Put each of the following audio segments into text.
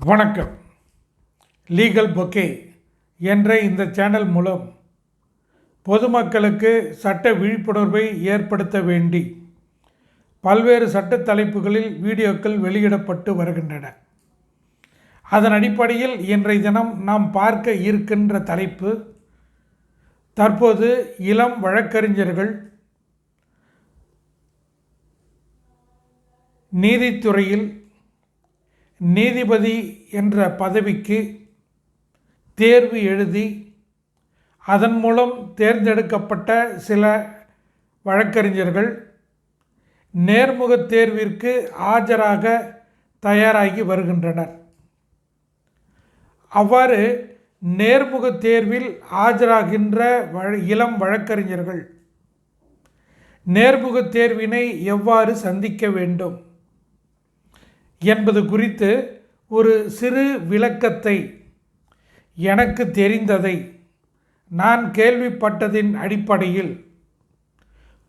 வணக்கம். Legal bouquet என்ற இந்த சேனல் மூலம் பொதுமக்களுக்கு சட்ட விழிப்புணர்வை ஏற்படுத்த வேண்டி பல்வேறு சட்ட தலைப்புகளில் வீடியோக்கள் வெளியிடப்பட்டு வருகின்றன. அதன் அடிப்படையில் இன்றைய தினம் நாம் பார்க்க இருக்கின்ற தலைப்பு தற்போது இளம் வழக்கறிஞர்கள் நீதித்துறையில் நீதிபதி என்ற பதவிக்கு தேர்வு எழுதி அதன் மூலம் தேர்ந்தெடுக்கப்பட்ட சில வழக்கறிஞர்கள் நேர்முகத் தேர்விற்கு ஆஜராக தயாராகி வருகின்றனர். அவ்வாறு நேர்முகத் தேர்வில் ஆஜராகின்ற வழ இளம் வழக்கறிஞர்கள் நேர்முகத் தேர்வினை எவ்வாறு சந்திக்க வேண்டும் என்பது குறித்து ஒரு சிறு விளக்கத்தை எனக்கு தெரிந்ததை நான் கேள்விப்பட்டதின் அடிப்படையில்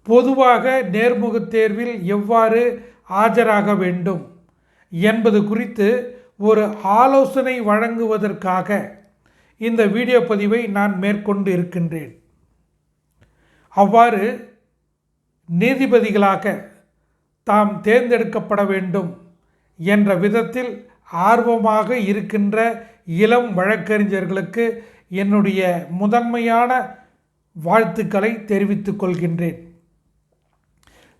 பொதுவாக நேர்முகத் தேர்வில் எவ்வாறு ஆஜராக வேண்டும் என்பது குறித்து ஒரு ஆலோசனை வழங்குவதற்காக இந்த வீடியோ பதிவை நான் மேற்கொண்டு இருக்கின்றேன் அவ்வாறு நீதிபதிகளாக தாம் தேர்ந்தெடுக்கப்பட வேண்டும் என்ற விதத்தில் ஆர்வமாக இருக்கின்ற இளம் வழக்கறிஞர்களுக்கு என்னுடைய முதன்மையான வாழ்த்துக்களை தெரிவித்துக் கொள்கின்றேன்.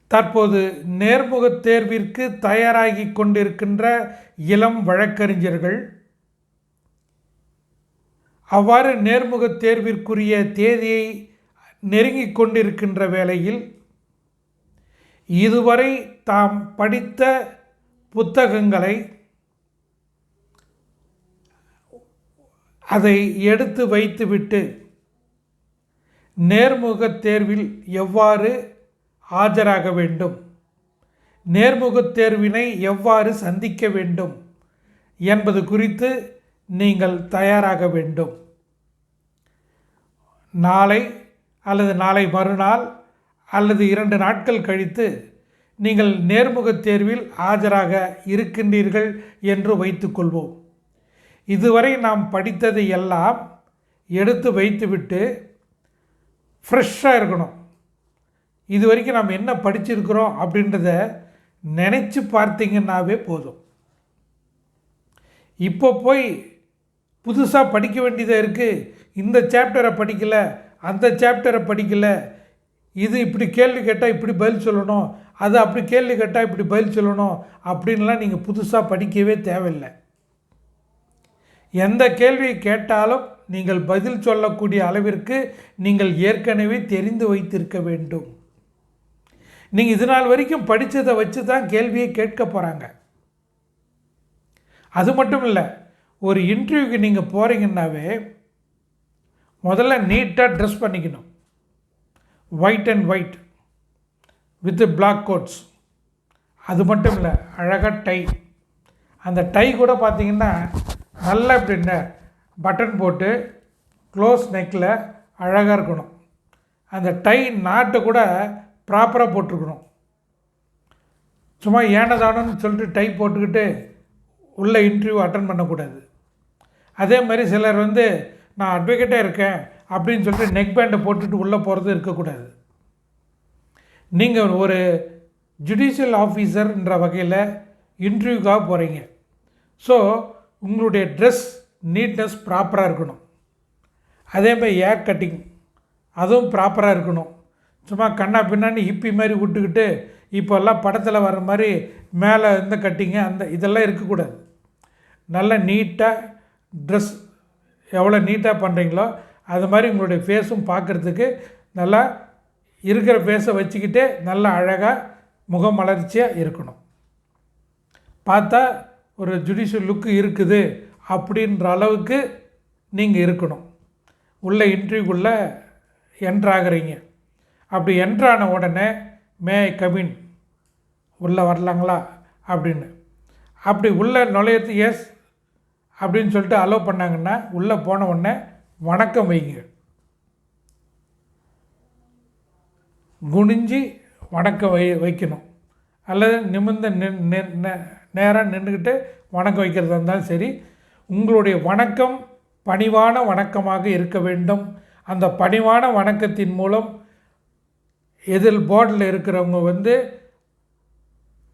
தற்போது நேர்முகத் தேர்விற்கு தயாராகி கொண்டிருக்கின்ற இளம் வழக்கறிஞர்கள் அவ்வாறு நேர்முகத் தேர்விற்குரிய தேதியை நெருங்கிக் கொண்டிருக்கின்ற வேளையில் இதுவரை தாம் படித்த புத்தகங்களை அதை எடுத்து வைத்துவிட்டு நேர்முகத் தேர்வில் எவ்வாறு ஆஜராக வேண்டும்? நேர்முகத் தேர்வினை எவ்வாறு சந்திக்க வேண்டும்? என்பது குறித்து நீங்கள் தயாராக வேண்டும். நாளை அல்லது நாளை மறுநாள் அல்லது இரண்டு நாட்கள் கழித்து நீங்கள் நேர்முகத் தேர்வில் ஆஜராக இருக்கின்றீர்கள் என்று வைத்துக்கொள்வோம். இதுவரை நாம் படித்ததை எல்லாம் எடுத்து வைத்துவிட்டு ஃப்ரெஷ்ஷாக இருக்கணும். இது வரைக்கும் நாம் என்ன படிச்சிருக்கிறோம் அப்படின்றத நினச்சி பார்த்தீங்கன்னாவே போதும். இப்போ போய் புதுசாக படிக்க வேண்டியதாக இருக்குது இந்த சாப்டரை படிக்கலை அந்த சாப்டரை படிக்கலை. இது இப்படி கேள்வி கேட்டால் இப்படி பதில் சொல்லணும். அது அப்படி கேள்வி கேட்டால் இப்படி பதில் சொல்லணும். அப்படின்லாம் நீங்கள் புதுசாக படிக்கவே தேவையில்லை. எந்த கேள்வியை கேட்டாலும் நீங்கள் பதில் சொல்லக்கூடிய அளவிற்கு நீங்கள் ஏற்கனவே தெரிந்து வைத்திருக்க வேண்டும். நீங்கள் இது நாள் வரைக்கும் படித்ததை வச்சு தான் கேள்வியை கேட்க போகிறாங்க அது மட்டும் இல்லை ஒரு இன்டர்வியூக்கு நீங்கள் போகிறீங்கன்னாவே முதல்ல நீட்டாக ட்ரெஸ் பண்ணிக்கணும். White and white with black coats அது மட்டும் இல்லை அழகாக டை அந்த டை கூட பார்த்தீங்கன்னா நல்லா இப்படி பட்டன் போட்டு க்ளோஸ் நெக்கில் அழகாக இருக்கணும். அந்த டை நாட்டை கூட ப்ராப்பராக போட்டிருக்கணும். சும்மா ஏனதானோன்னு சொல்லிட்டு டை போட்டுக்கிட்டு உள்ள இன்டர்வியூ அட்டன் பண்ணக்கூடாது. அதே மாதிரி சிலர் வந்து நான் அட்வொகேட்டாக இருக்கேன் அப்படின்னு சொல்லிட்டு நெக் பேண்டை போட்டுட்டு உள்ளே போகிறது இருக்கக்கூடாது. நீங்கள் ஒரு ஜுடிஷியல் ஆஃபீஸர்ன்ற வகையில் இன்டர்வியூக்காக போகிறீங்க ஸோ உங்களுடைய ட்ரெஸ் நீட்னஸ் ப்ராப்பராக இருக்கணும். அதே மாதிரி ஏர் கட்டிங் அதுவும் ப்ராப்பராக இருக்கணும். சும்மா கண்ணா பின்னாடி ஹிப்பி மாதிரி விட்டுக்கிட்டு இப்போல்லாம் படத்தில் வர மாதிரி மேலே இந்த கட்டிங்கு அந்த இதெல்லாம் இருக்கக்கூடாது. நல்ல நீட்டாக ட்ரெஸ் எவ்வளோ நீட்டாக பண்ணுறீங்களோ அது மாதிரி உங்களுடைய ஃபேஸும் பார்க்குறதுக்கு நல்லா இருக்கிற ஃபேஸை வச்சுக்கிட்டே நல்லா அழகாக முகம் மலர்ச்சியாக இருக்கணும். பார்த்தா ஒரு ஜுடிஷியல் லுக்கு இருக்குது அப்படின்ற அளவுக்கு நீங்கள் இருக்கணும். உள்ள இன்டர்வியூக்குள்ளே என்ட்ராகிறீங்க அப்படி என்ட்ரான உடனே மே கமின் உள்ளே வரலாங்களா? அப்படின்னு. அப்படி உள்ளே நுழையிறது எஸ் அப்படின்னு சொல்லிட்டு அலோவ் பண்ணாங்கன்னா உள்ளே போன உடனே வணக்கம் வைங்க. குனிஞ்சி வணக்கம் வை வைக்கணும். அல்லது நிமிர்ந்த நேராக நின்றுக்கிட்டு வணக்கம் வைக்கிறதா இருந்தாலும் சரி உங்களுடைய வணக்கம் பணிவான வணக்கமாக இருக்க வேண்டும். அந்த பணிவான வணக்கத்தின் மூலம் எதில் போர்டில் இருக்கிறவங்க வந்து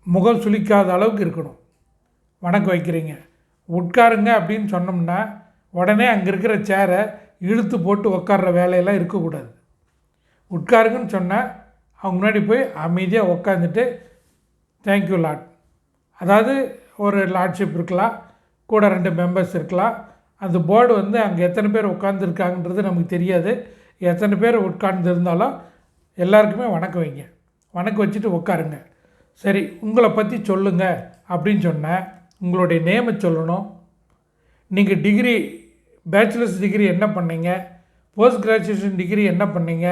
முகம் சுளிக்காத அளவுக்கு இருக்கணும். வணக்கம் வைக்கிறீங்க. உட்காருங்க அப்படின்னு சொன்னோம்னா உடனே அங்கே இருக்கிற சேரை இழுத்து போட்டு உட்கார்ற வேலையெல்லாம் இருக்கக்கூடாது. உட்காருங்கன்னு சொன்னால் அவங்க முன்னாடி போய் அமைதியாக உட்காந்துட்டு தேங்க்யூ லாட் அதாவது ஒரு லார்ட்ஷிப் இருக்கலாம் கூட ரெண்டு மெம்பர்ஸ் இருக்கலாம். அந்த போர்டு வந்து அங்கே எத்தனை பேர் உட்காந்துருக்காங்கன்றது நமக்கு தெரியாது. எத்தனை பேர் உட்கார்ந்துருந்தாலும் எல்லாருக்குமே வணக்கம் வைங்க. வணக்கம் வச்சுட்டு உட்காருங்க. சரி உங்களை பற்றி சொல்லுங்கள் அப்படின்னு சொன்னேன் உங்களுடைய நேமை சொல்லணும். நீங்கள் டிகிரி பேச்சுலர்ஸ் டிகிரி என்ன பண்ணீங்க? போஸ்ட் கிராஜுவேஷன் டிகிரி என்ன பண்ணீங்க?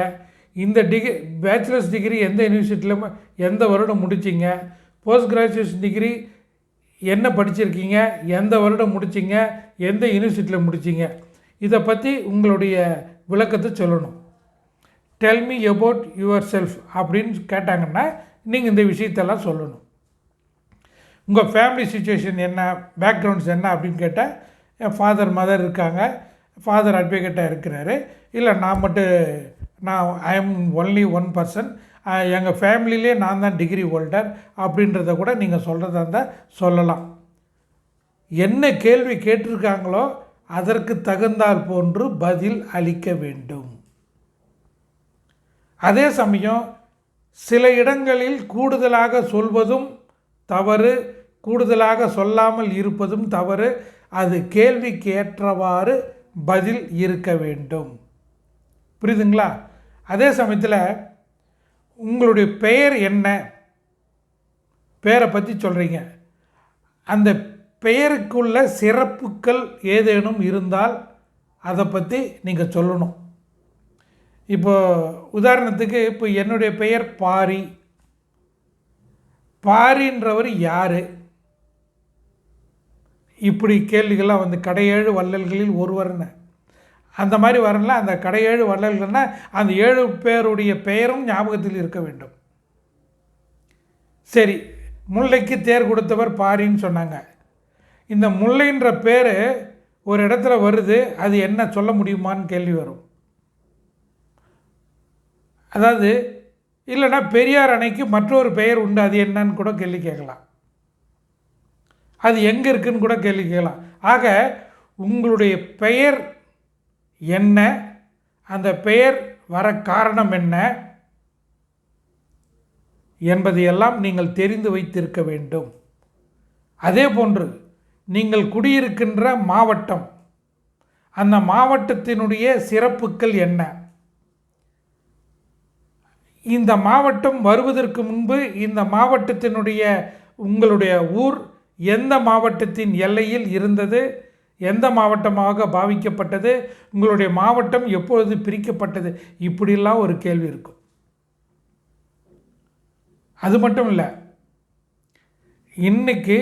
இந்த டிகிரி பேச்சுலர்ஸ் டிகிரி எந்த யூனிவர்சிட்டியில் எந்த வருடம் முடிச்சிங்க? போஸ்ட் கிராஜுவேஷன் டிகிரி என்ன படிச்சிருக்கீங்க? எந்த வருடம் முடிச்சிங்க? எந்த யூனிவர்சிட்டியில் முடிச்சிங்க? இதை பற்றி உங்களுடைய விளக்கத்தை சொல்லணும். Tell me about yourself அப்படின்னு கேட்டாங்கன்னா நீங்கள் இந்த விஷயத்தெல்லாம் சொல்லணும். உங்கள் ஃபேமிலி சுச்சுவேஷன் என்ன? பேக்ரவுண்ட்ஸ் என்ன அப்படின்னு கேட்டால் என் ஃபாதர் மதர் இருக்காங்க. ஃபாதர் அட்வொகேட்டாக இருக்கிறாரு. இல்லை நான் மட்டும் நான் I am only one person எங்கள் ஃபேமிலியிலே நான் தான் டிகிரி ஹோல்டர் அப்படின்றத கூட நீங்கள் சொல்கிறதா இருந்தால் சொல்லலாம். என்ன கேள்வி கேட்டிருக்காங்களோ அதற்கு தகுந்தால் போன்று பதில் அளிக்க வேண்டும். அதே சமயம் சில இடங்களில் கூடுதலாக சொல்வதும் தவறு கூடுதலாக சொல்லாமல் இருப்பதும் தவறு அது கேள்விக்கு ஏற்றவாறு பதில் இருக்க வேண்டும். புரியுதுங்களா? அதே சமயத்தில் உங்களுடைய பெயர் என்ன? பெயரை பற்றி சொல்கிறீங்க அந்த பெயருக்குள்ள சிறப்புகள் ஏதேனும் இருந்தால் அதை பற்றி நீங்கள் சொல்லணும். இப்போ உதாரணத்துக்கு இப்போ என்னுடைய பெயர் பாரி. பாரின்றவர் யார்? இப்படி கேள்விகள்லாம் வந்து கடையேழு வள்ளல்களில் ஒருவர்னு அந்த மாதிரி வரல அந்த கடையேழு வரலன்னா அந்த ஏழு பேருடைய பெயரும் ஞாபகத்தில் இருக்க வேண்டும். சரி முல்லைக்கு தேர் கொடுத்தவர் பாரின்னு சொன்னாங்க. இந்த முல்லைன்ற பேர் ஒரு இடத்துல வருது அது என்ன சொல்ல முடியுமான்னு கேள்வி வரும். அதாவது இல்லைன்னா பெரியார் அணைக்கு மற்றொரு பெயர் உண்டு அது என்னன்னு கூட கேள்வி கேட்கலாம். அது எங்கே இருக்குன்னு கூட கேள்வி கேட்கலாம். ஆக உங்களுடைய பெயர் என்ன? அந்த பெயர் வர காரணம் என்ன? என்பதையெல்லாம் நீங்கள் தெரிந்து வைத்திருக்க வேண்டும். அதே போன்று நீங்கள் குடியிருக்கின்ற மாவட்டம் அந்த மாவட்டத்தினுடைய சிறப்புகள் என்ன? இந்த மாவட்டம் வருவதற்கு முன்பு இந்த மாவட்டத்தினுடைய உங்களுடைய ஊர் எந்த மாவட்டத்தின் எல்லையில் இருந்தது? எந்த மாவட்டமாக பாவிக்கப்பட்டது? உங்களுடைய மாவட்டம் எப்பொழுது பிரிக்கப்பட்டது? இப்படிலாம் ஒரு கேள்வி இருக்கும். அது மட்டும் இல்லை இன்னைக்கு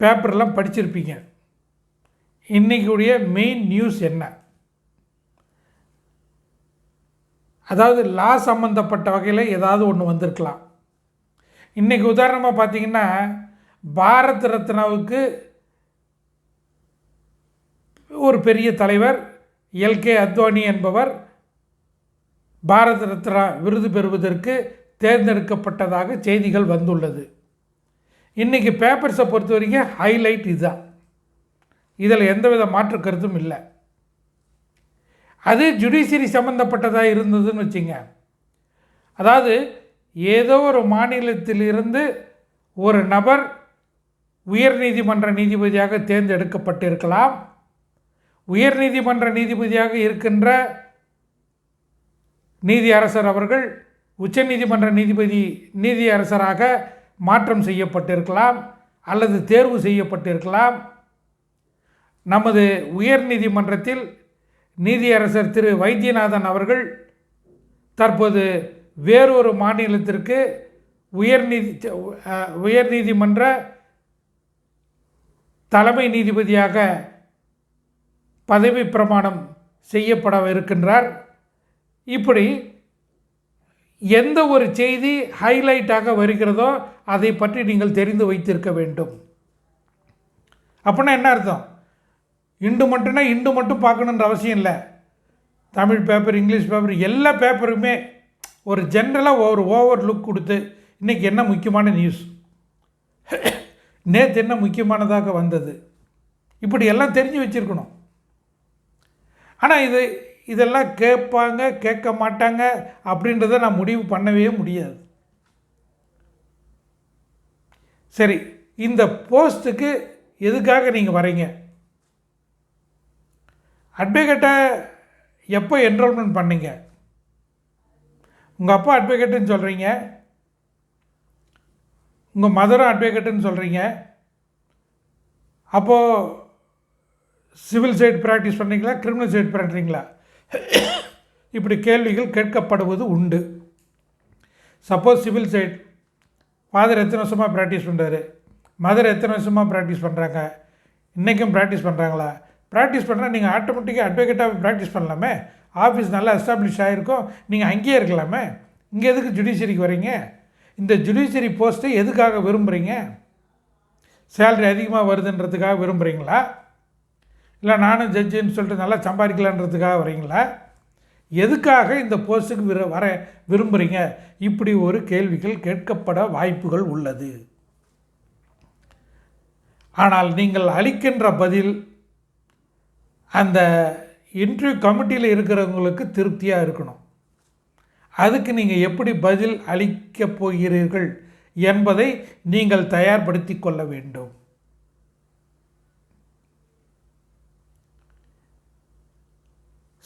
பேப்பர்லாம் படிச்சிருப்பீங்க. இன்றைக்குடைய மெயின் நியூஸ் என்ன? அதாவது லா சம்மந்தப்பட்ட வகையில் ஏதாவது ஒன்று வந்திருக்கலாம். இன்றைக்கி உதாரணமாக பார்த்தீங்கன்னா பாரத் ரத்னாவுக்கு ஒரு பெரிய தலைவர் எல்கே அத்வானி என்பவர் பாரத ரத்னா விருது பெறுவதற்கு தேர்ந்தெடுக்கப்பட்டதாக செய்திகள் வந்துள்ளது. இன்றைக்கி பேப்பர்ஸை பொறுத்த வரைக்கும் ஹைலைட் இதுதான். இதில் எந்தவித மாற்று கருத்தும் இல்லை. அது ஜுடிஷியரி சம்மந்தப்பட்டதாக இருந்ததுன்னு வச்சுங்க. அதாவது ஏதோ ஒரு மாநிலத்திலிருந்து ஒரு நபர் உயர்நீதிமன்ற நீதிபதியாக தேர்ந்தெடுக்கப்பட்டிருக்கலாம். உயர்நீதிமன்ற நீதிபதியாக இருக்கின்ற நீதியரசர் அவர்கள் உச்சநீதிமன்ற நீதிபதி நீதியரசராக மாற்றம் செய்யப்பட்டிருக்கலாம் அல்லது தேர்வு செய்யப்பட்டிருக்கலாம். நமது உயர்நீதிமன்றத்தில் நீதியரசர் திரு. வைத்தியநாதன் அவர்கள் தற்போது வேறொரு மாநிலத்திற்கு உயர்நீதி உயர்நீதிமன்ற தலைமை நீதிபதியாக பதவி பிரமாணம் செய்யப்பட இருக்கின்றார் இப்படி எந்த ஒரு செய்தி ஹைலைட்டாக வருகிறதோ அதை பற்றி நீங்கள் தெரிந்து வைத்திருக்க வேண்டும். அப்படின்னா என்ன அர்த்தம்? இண்டு மட்டும்னா இண்டு மட்டும் பார்க்கணுன்ற அவசியம் இல்லை. தமிழ் பேப்பர் இங்கிலீஷ் பேப்பர் எல்லா பேப்பருமே ஒரு ஜென்ரலாக ஒரு ஓவர் லுக் கொடுத்து இன்றைக்கி என்ன முக்கியமான நியூஸ் நேற்று என்ன முக்கியமானதாக வந்தது? இப்படி எல்லாம் தெரிஞ்சு வச்சுருக்கணும். ஆனால் இது இதெல்லாம் கேட்பாங்க கேட்க மாட்டாங்க அப்படின்றத நான் முடிவு பண்ணவே முடியாது. சரி இந்த போஸ்ட்டுக்கு எதுக்காக நீங்கள் வரீங்க? அட்வொகேட்டை எப்போ என்ரோல்மெண்ட் பண்ணீங்க? உங்கள் அப்பா அட்வொகேட்டுன்னு சொல்கிறீங்க உங்கள் மதரும் அட்வொகேட்டுன்னு சொல்கிறீங்க அப்போது சிவில் சைட் ப்ராக்டிஸ் பண்ணுறீங்களா கிரிமினல் சைட் பண்ணுறீங்களா இப்படி கேள்விகள் கேட்கப்படுவது உண்டு. சப்போஸ் சிவில் சைட் ஃபாதர் எத்தனை வருஷமாக ப்ராக்டிஸ் பண்ணுறாரு மதர் எத்தனை வருஷமாக ப்ராக்டிஸ் பண்ணுறாங்க இன்றைக்கும் ப்ராக்டிஸ் பண்ணுறாங்களா ப்ராக்டிஸ் பண்ணால் நீங்கள் ஆட்டோமேட்டிக்காக அட்வொகேட்டாக ப்ராக்டிஸ் பண்ணலாமே? ஆஃபீஸ் நல்லா எஸ்டாப்ளிஷ் ஆகிருக்கும் நீங்கள் அங்கேயே இருக்கலாமே? இங்கே எதுக்கு ஜுடிஷியரிக்கு வரீங்க? இந்த ஜுடிஷியரி போஸ்ட்டை எதுக்காக விரும்புகிறீங்க சேலரி அதிகமாக வருதுன்றதுக்காக விரும்புகிறீங்களா இல்லை நானும் ஜட்ஜுன்னு சொல்லிட்டு நல்லா சம்பாதிக்கலான்றதுக்காக வரீங்களா எதுக்காக இந்த போஸ்ட்டுக்கு விர வர விரும்புகிறீங்க இப்படி ஒரு கேள்விகள் கேட்கப்பட வாய்ப்புகள் உள்ளது. ஆனால் நீங்கள் அளிக்கின்ற பதில் அந்த இன்டர்வியூ கமிட்டியில் இருக்கிறவங்களுக்கு திருப்தியாக இருக்கணும். அதுக்கு நீங்கள் எப்படி பதில் அளிக்கப் போகிறீர்கள் என்பதை நீங்கள் தயார்படுத்தி கொள்ள வேண்டும்.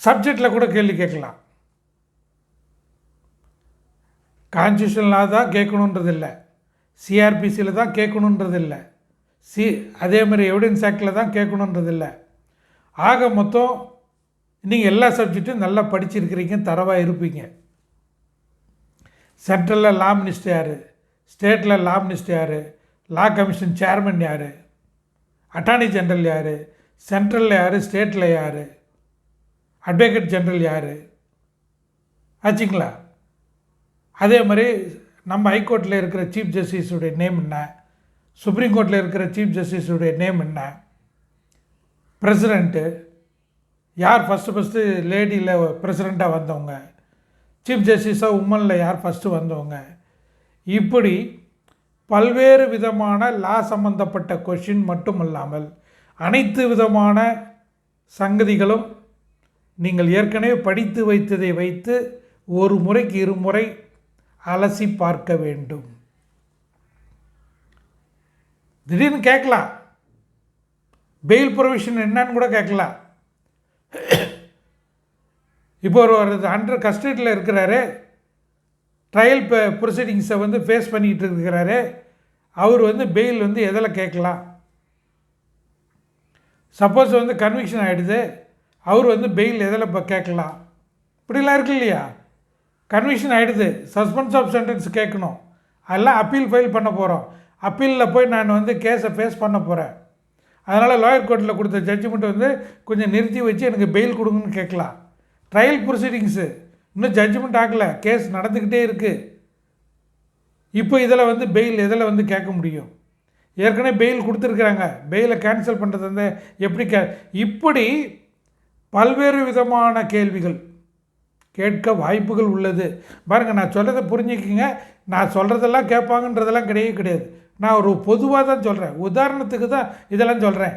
சப்ஜெக்டில் கூட கேள்வி கேட்கலாம். கான்ஸ்டியூஷன் தான் கேட்கணுன்றது இல்லை சிஆர்பிசியில் தான் கேட்கணுன்றதில்லை. சி அதே மாதிரி எவிடன்ஸ் ஆக்டில் தான் கேட்கணுன்றதில்லை. ஆக மொத்தம் நீங்கள் எல்லா சப்ஜெக்ட்டும் நல்லா படிச்சிருக்கிறீங்க தரவாக இருப்பீங்க. சென்ட்ரலில் லா மினிஸ்டர் யார்? ஸ்டேட்டில் லா மினிஸ்டர் யார்? லா கமிஷன் சேர்மன் யார்? அட்டார்னி ஜென்ரல் யார்? சென்ட்ரலில் யார்? ஸ்டேட்டில் யார்? அட்வொகேட் ஜென்ரல் யார்? ஆச்சுங்களா? அதே மாதிரி நம்ம ஹைகோர்ட்டில் இருக்கிற சீஃப் ஜஸ்டிஸுடைய நேம் என்ன? சுப்ரீம் கோர்ட்டில் இருக்கிற சீஃப் ஜஸ்டிஸுடைய நேம் என்ன? பிரசிடெண்ட்டு யார் ஃபஸ்ட்டு ஃபஸ்ட்டு லேடியில் பிரசிடெண்ட்டாக வந்தவங்க? சீஃப் ஜஸ்டிஸாக உம்மனில் யார் ஃபஸ்ட்டு வந்தவங்க? இப்படி பல்வேறு விதமான லா சம்பந்தப்பட்ட கொஷின் மட்டும் இல்லாமல் அனைத்து விதமான சங்கதிகளும் நீங்கள் ஏற்கனவே படித்து வைத்ததை வைத்து ஒரு முறைக்கு இருமுறை அலசி பார்க்க வேண்டும். திடீர்னு கேட்கலாம். பெயில் ப்ரொவிஷன் என்னன்னு கூட கேட்கலாம். இப்போ ஒரு ஒரு அண்டர் கஸ்டடியில் இருக்கிறாரு. ட்ரையல் ப்ரொசீடிங்ஸை வந்து ஃபேஸ் பண்ணிக்கிட்டு இருக்கிறாரு. அவர் வந்து பெயில் வந்து எதில் கேட்கலாம்? சப்போஸ் வந்து கன்விக்ஷன் ஆகிடுது அவர் வந்து பெயில் எதில் இப்போ கேட்கலாம்? இப்படிலாம் இருக்கு இல்லையா? கன்விக்ஷன் ஆகிடுது சஸ்பென்ஸ் ஆஃப் சென்டென்ஸ் கேட்கணும். அதெல்லாம் அப்பீல் ஃபைல் பண்ண போகிறோம் அப்பீலில் போய் நான் வந்து கேஸை ஃபேஸ் பண்ண போகிறேன் அதனால் லாயர் கோர்ட்டில் கொடுத்த ஜட்ஜ்மெண்ட் வந்து கொஞ்சம் நிறுத்தி வச்சு எனக்கு பெயில் கொடுங்கன்னு கேட்கலாம். ட்ரையல் ப்ரொசீடிங்ஸு இன்னும் ஜட்ஜ்மெண்ட் ஆகலை. கேஸ் நடந்துக்கிட்டே இருக்குது இப்போ இதில் வந்து பெயில் எதில் வந்து கேட்க முடியும்? ஏற்கனவே பெயில் கொடுத்துருக்குறாங்க. பெயிலை கேன்சல் பண்ணுறது வந்து எப்படி கே இப்படி பல்வேறு விதமான கேள்விகள் கேட்க வாய்ப்புகள் உள்ளது. பாருங்கள் நான் சொல்கிறத புரிஞ்சுக்கிங்க. நான் சொல்கிறதெல்லாம் கேட்பாங்கன்றதெல்லாம் கிடையவே கிடையாது. நான் ஒரு பொதுவாக தான் சொல்கிறேன் உதாரணத்துக்கு தான் இதெல்லாம் சொல்கிறேன்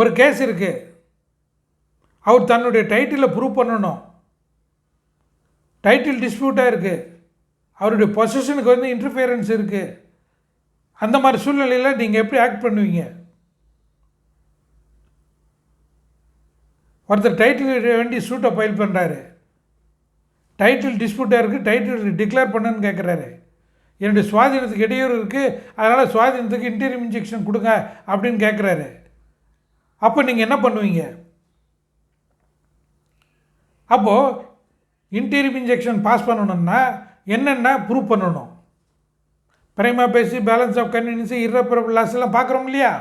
ஒரு கேஸ் இருக்குது அவர் தன்னுடைய டைட்டிலை ப்ரூவ் பண்ணணும். டைட்டில் டிஸ்பியூட்டாக இருக்குது அவருடைய பொசிஷனுக்கு வந்து இன்டர்ஃபியரன்ஸ் இருக்குது அந்த மாதிரி சூழ்நிலையில் நீங்கள் எப்படி ஆக்ட் பண்ணுவீங்க? ஒருத்தர் டைட்டில் வேண்டி சூட்டை ஃபைல் பண்ணுறாரு டைட்டில் டிஸ்பியூட்டாக இருக்குது டைட்டில் டிக்ளேர் பண்ணுன்னு கேட்குறாரு என்னுடைய சுவாதீனத்துக்கு இடையூறு இருக்குது அதனால் சுவாதீனத்துக்கு இன்டீரியம் இன்ஜெக்ஷன் கொடுங்க அப்படின்னு கேட்குறாரு அப்போ நீங்கள் என்ன பண்ணுவீங்க? அப்போது இன்டீரியம் இன்ஜெக்ஷன் பாஸ் பண்ணணும்னா என்னென்ன ப்ரூவ் பண்ணணும்? Prima facie balance of convenience irreparable loss எல்லாம் பார்க்குறோம் இல்லையா?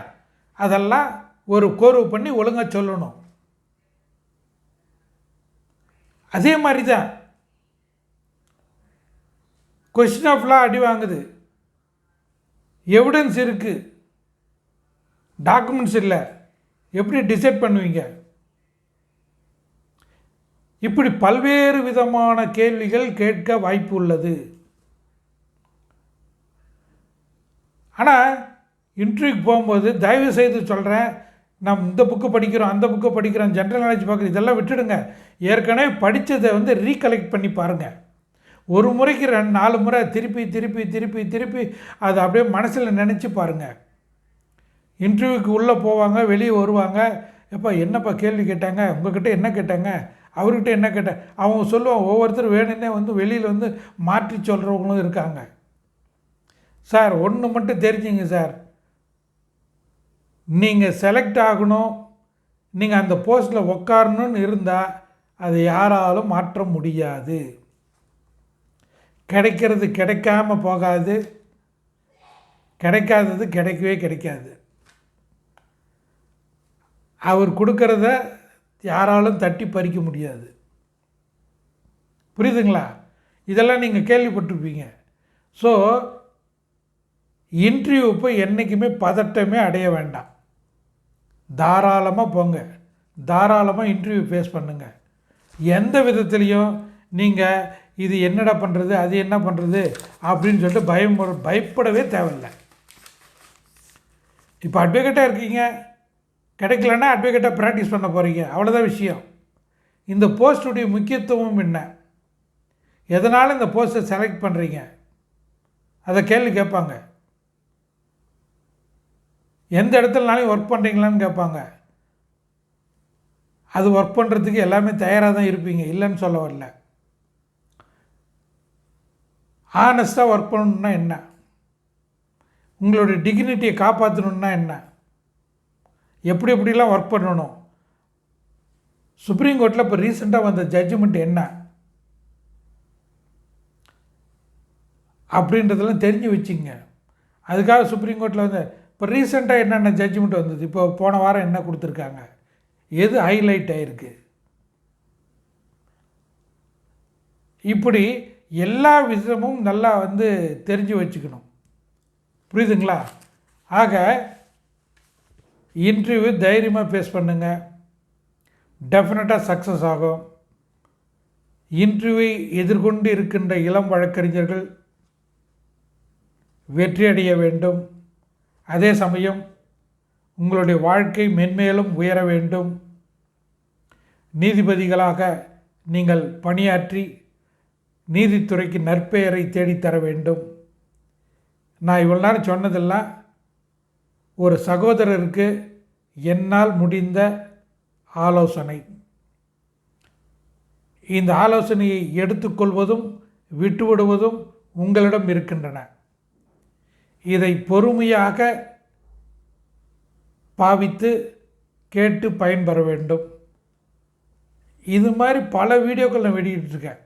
அதெல்லாம் ஒரு கோர்வு பண்ணி ஒழுங்காக சொல்லணும். அதே மாதிரி தான் கொஸ்டின் ஆஃப்லாம் அடி வாங்குது. எவிடன்ஸ் இருக்குது டாக்குமெண்ட்ஸ் இல்லை. எப்படி டிசைட் பண்ணுவீங்க? இப்படி பல்வேறு விதமான கேள்விகள் கேட்க வாய்ப்பு உள்ளது ஆனால் இன்டர்வியூக்கு போகும்போது தயவு செய்து சொல்கிறேன் நம் இந்த புக்கு படிக்கிறோம் அந்த புக்கு படிக்கிறோம் ஜென்ரல் நாலேஜ் பார்க்குறோம் இதெல்லாம் விட்டுடுங்க. ஏற்கனவே படித்ததை வந்து ரீகலெக்ட் பண்ணி பாருங்கள் ஒரு முறைக்கு ரெண்டு நாலு முறை திருப்பி திருப்பி திருப்பி திருப்பி அதை அப்படியே மனசில் நினச்சி பாருங்கள் இன்டர்வியூக்கு உள்ளே போவாங்க வெளியே வருவாங்க. எப்போ என்னப்பா கேள்வி கேட்டாங்க? உங்ககிட்ட என்ன கேட்டாங்க? அவர்கிட்ட என்ன கேட்டேன்? அவங்க சொல்லுவாங்க ஒவ்வொருத்தர் வேணும்னே வந்து வெளியில் வந்து மாற்றி சொல்கிறவங்களும் இருக்காங்க. சார் ஒன்று மட்டும் தெரிஞ்சுங்க சார். நீங்கள் செலக்ட் ஆகணும். நீங்கள் அந்த போஸ்ட்டில் உக்காரணும்னு இருந்தால் அதை யாராலும் மாற்ற முடியாது. கிடைக்கிறது கிடைக்காம போகாது. கிடைக்காதது கிடைக்கவே கிடைக்காது. அவர் கொடுக்கறத யாராலும் தட்டி பறிக்க முடியாது. புரியுதுங்களா? இதெல்லாம் நீங்கள் கேள்விப்பட்டிருப்பீங்க. ஸோ இன்டர்வியூ இப்போ என்றைக்குமே பதட்டமே அடைய வேண்டாம். தாராளமாக போங்க. தாராளமாக இன்டர்வியூ ஃபேஸ் பண்ணுங்கள் எந்த விதத்துலேயும் நீங்கள் இது என்னடா பண்ணுறது அது என்ன பண்ணுறது அப்படின்னு சொல்லிட்டு பயம் பயப்படவே தேவையில்லை. இப்போ அட்வொகேட்டாக இருக்கீங்க. கிடைக்கலன்னா அட்வொகேட்டாக ப்ராக்டிஸ் பண்ண போகிறீங்க அவ்வளோதான் விஷயம். இந்த போஸ்ட்டுடைய முக்கியத்துவம் என்ன? எதனால் இந்த போஸ்ட்டை செலக்ட் பண்ணுறீங்க அதை கேள்வி கேட்பாங்க. எந்த இடத்துலனாலும் ஒர்க் பண்ணுறீங்களான்னு கேட்பாங்க. அது ஒர்க் பண்ணுறதுக்கு எல்லாமே தயாராக தான் இருப்பீங்க. இல்லைன்னு சொல்ல வரல. ஆனஸ்ட்டாக ஒர்க் பண்ணணுன்னா என்ன? உங்களுடைய டிக்னிட்டியை காப்பாற்றணுன்னா என்ன? எப்படி எப்படிலாம் ஒர்க் பண்ணணும்? சுப்ரீம் கோர்ட்டில் இப்போ ரீசெண்டாக வந்த ஜட்ஜ்மெண்ட் என்ன? அப்படின்றதெல்லாம் தெரிஞ்சு வச்சுங்க. அதுக்காக சுப்ரீம் கோர்ட்டில் வந்து இப்போ ரீசெண்டாக என்னென்ன ஜட்ஜ்மெண்ட் வந்தது? இப்போ போன வாரம் என்ன கொடுத்துருக்காங்க? எது ஹைலைட் ஆகிருக்கு இப்படி எல்லா விஷயமும் நல்லா வந்து தெரிஞ்சு வச்சுக்கணும். புரியுதுங்களா? ஆக இன்டர்வியூ தைரியமாக ஃபேஸ் பண்ணுங்கள் டெஃபினட்டாக சக்ஸஸ் ஆகும். இன்டர்வியூவை எதிர்கொண்டு இருக்கின்ற இளம் வழக்கறிஞர்கள் வெற்றியடைய வேண்டும். அதே சமயம் உங்களுடைய வாழ்க்கை மென்மேலும் உயர வேண்டும். நீதிபதிகளாக நீங்கள் பணியாற்றி நீதித்துறைக்கு நற்பெயரை தேடித்தர வேண்டும். நான் இவ்வளோ நேரம் சொன்னதெல்லாம் ஒரு சகோதரருக்கு என்னால் முடிந்த ஆலோசனை. இந்த ஆலோசனையை எடுத்துக்கொள்வதும் விட்டுவிடுவதும் உங்களிடம் இருக்கின்றன. இதை பொறுமையாக பாவித்து கேட்டு பயன்பெற வேண்டும். இது மாதிரி பல வீடியோக்கள் நான் வெளியிட்டிருக்கேன்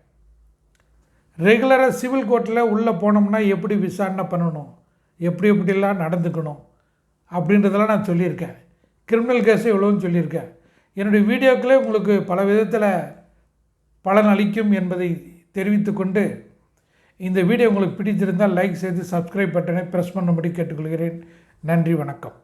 ரெகுலராக சிவில் கோர்ட்டில் உள்ளே போனோம்னா எப்படி விசாரணை பண்ணணும்? எப்படி எப்படிலாம் நடந்துக்கணும்? அப்படின்றதெல்லாம் நான் சொல்லியிருக்கேன். கிரிமினல் கேஸை எவ்வளோன்னு சொல்லியிருக்கேன். என்னுடைய வீடியோக்களே உங்களுக்கு பல விதத்தில் பலன் அளிக்கும் என்பதை தெரிவித்துக்கொண்டு இந்த வீடியோ உங்களுக்கு பிடித்திருந்தால் லைக் செய்து சப்ஸ்கிரைப் பட்டனை ப்ரெஸ் பண்ணும்படி கேட்டுக்கொள்கிறேன். நன்றி வணக்கம்.